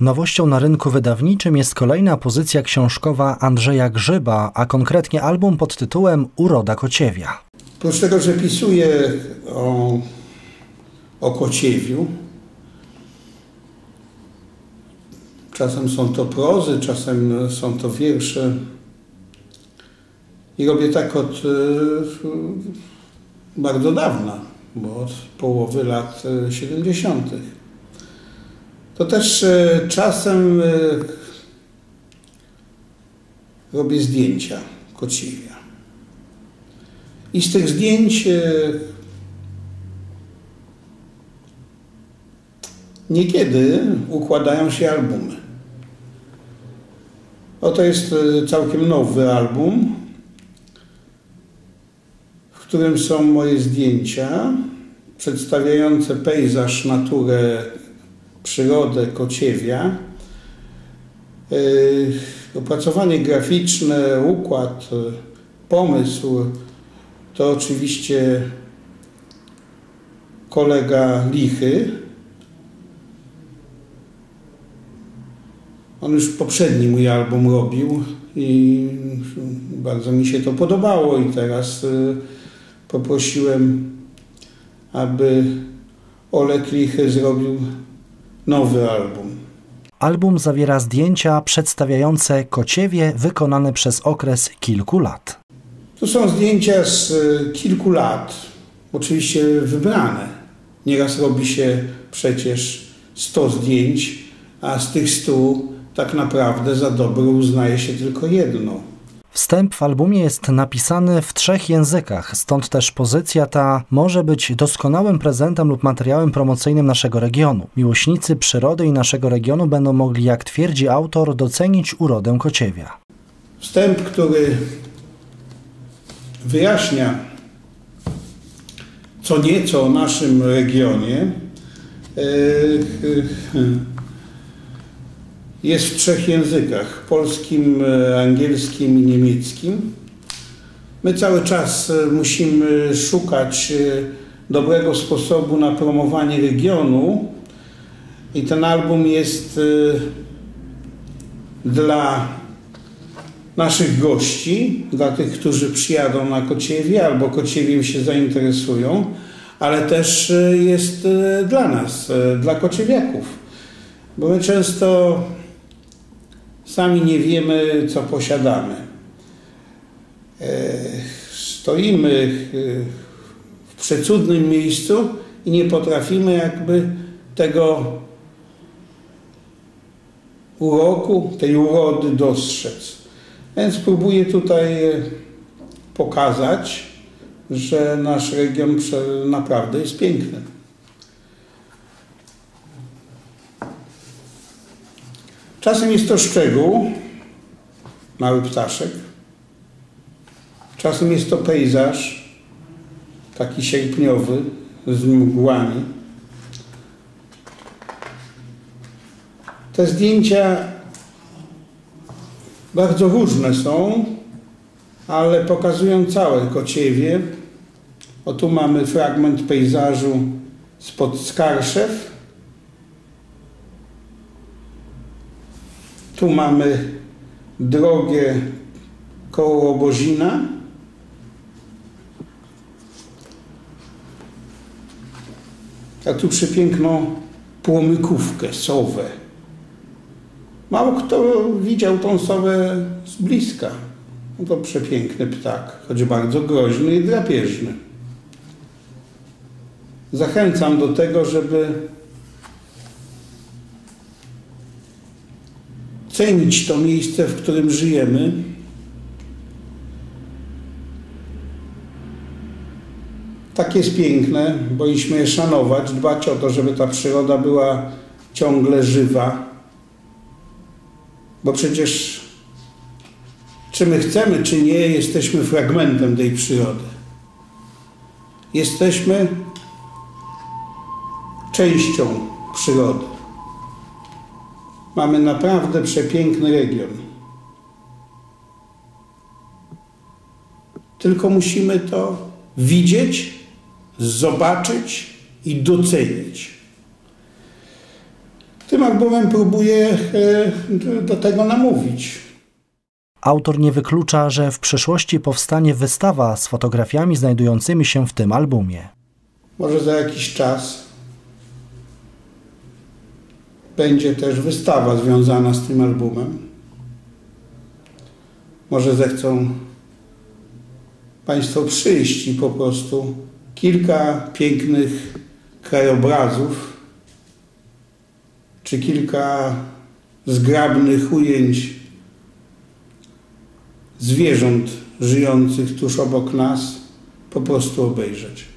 Nowością na rynku wydawniczym jest kolejna pozycja książkowa Andrzeja Grzyba, a konkretnie album pod tytułem Uroda Kociewia. Oprócz tego, że pisuję o, o Kociewiu, czasem są to prozy, czasem są to wiersze. I robię tak od y, bardzo dawna, bo od połowy lat 70. To też y, czasem y, robię zdjęcia Kociewia. I z tych zdjęć niekiedy układają się albumy. Oto jest całkiem nowy album, w którym są moje zdjęcia przedstawiające pejzaż, naturę, przyrodę Kociewia. Opracowanie graficzne, układ, pomysł to oczywiście kolega Lichy. On już poprzedni mój album robił i bardzo mi się to podobało i teraz poprosiłem, aby Olek Lichy zrobił nowy album. Album zawiera zdjęcia przedstawiające kociewie wykonane przez okres kilku lat. To są zdjęcia z kilku lat, oczywiście wybrane. Nieraz robi się przecież 100 zdjęć, a z tych 100 tak naprawdę za dobre uznaje się tylko jedno. Wstęp w albumie jest napisany w trzech językach, stąd też pozycja ta może być doskonałym prezentem lub materiałem promocyjnym naszego regionu. Miłośnicy przyrody i naszego regionu będą mogli, jak twierdzi autor, docenić urodę Kociewia. Wstęp, który wyjaśnia co nieco o naszym regionie, jest w trzech językach: polskim, angielskim i niemieckim. My cały czas musimy szukać dobrego sposobu na promowanie regionu, i ten album jest dla naszych gości, dla tych, którzy przyjadą na Kociewie albo Kociewiem się zainteresują, ale też jest dla nas, dla kociewiaków. Bo my często sami nie wiemy, co posiadamy. Stoimy w przecudnym miejscu i nie potrafimy jakby tego uroku, tej urody dostrzec. Więc próbuję tutaj pokazać, że nasz region naprawdę jest piękny. Czasem jest to szczegół, mały ptaszek. Czasem jest to pejzaż, taki sierpniowy, z mgłami. Te zdjęcia bardzo różne są, ale pokazują całe Kociewie. O tu mamy fragment pejzażu spod Skarszew. Tu mamy drogę koło Obozina. A tu przepiękną płomykówkę, sowę. Mało kto widział tą sowę z bliska. No to przepiękny ptak, choć bardzo groźny i drapieżny. Zachęcam do tego, żeby cenić to miejsce, w którym żyjemy. Tak jest piękne, powinniśmy je szanować, dbać o to, żeby ta przyroda była ciągle żywa. Bo przecież czy my chcemy, czy nie, jesteśmy fragmentem tej przyrody. Jesteśmy częścią przyrody. Mamy naprawdę przepiękny region. Tylko musimy to widzieć, zobaczyć i docenić. Tym albumem próbuję e, do tego namówić. Autor nie wyklucza, że w przyszłości powstanie wystawa z fotografiami znajdującymi się w tym albumie. Może za jakiś czas będzie też wystawa związana z tym albumem. Może zechcą Państwo przyjść i po prostu kilka pięknych krajobrazów czy kilka zgrabnych ujęć zwierząt żyjących tuż obok nas po prostu obejrzeć.